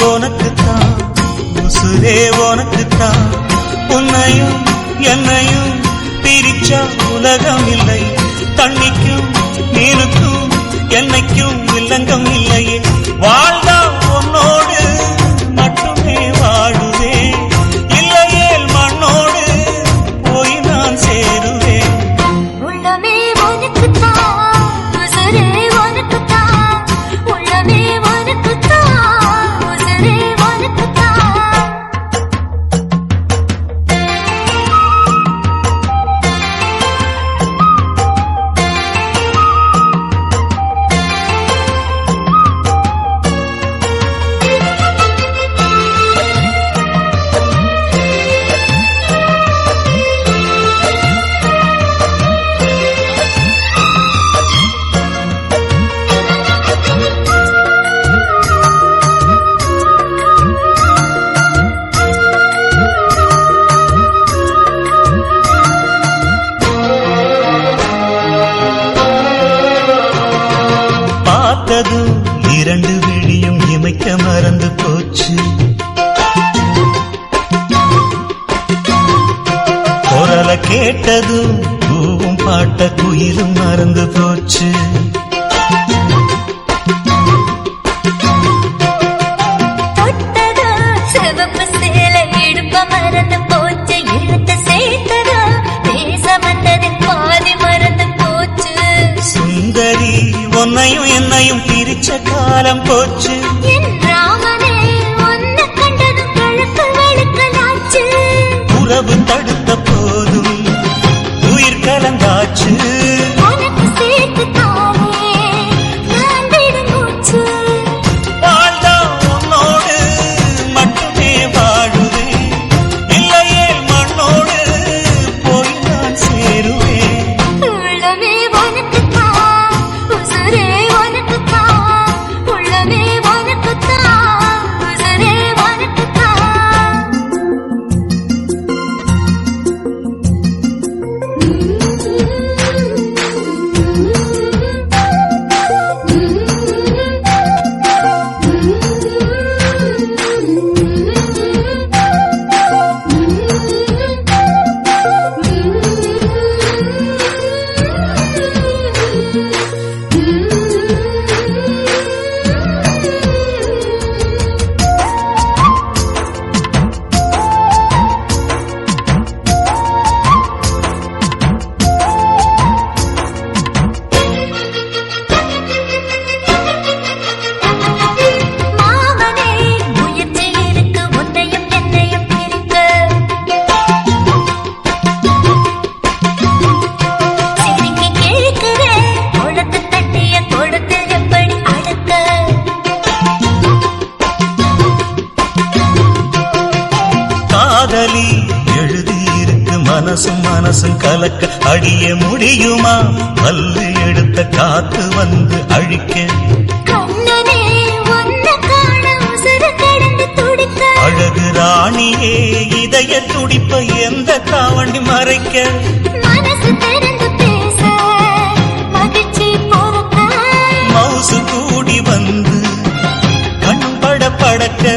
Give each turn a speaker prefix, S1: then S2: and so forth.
S1: உனக்குத்தான் உசுரே உனக்குத்தான். உன்னையும் என்னையும் பிரிச்சா உலகம் இல்லை தண்ணிக்கும் நீருக்கும் என்னைக்கும் இல்லங்கம் குரல கேட்டதும் பூவும் பாட்ட குயிலும் மறந்து போச்சு. சுந்தரி உன்னையும் என்னையும் பிரிச்ச காலம் போச்சு. மனசும் மனசும் கலக்க அடிய முடியுமா? பல்லு எடுத்த காத்து வந்து அழிக்க. அழகு ராணியே இதய துடிப்ப எந்த தாவணி மறைக்க? மவுசு கூடி வந்து கண் பட படக்க.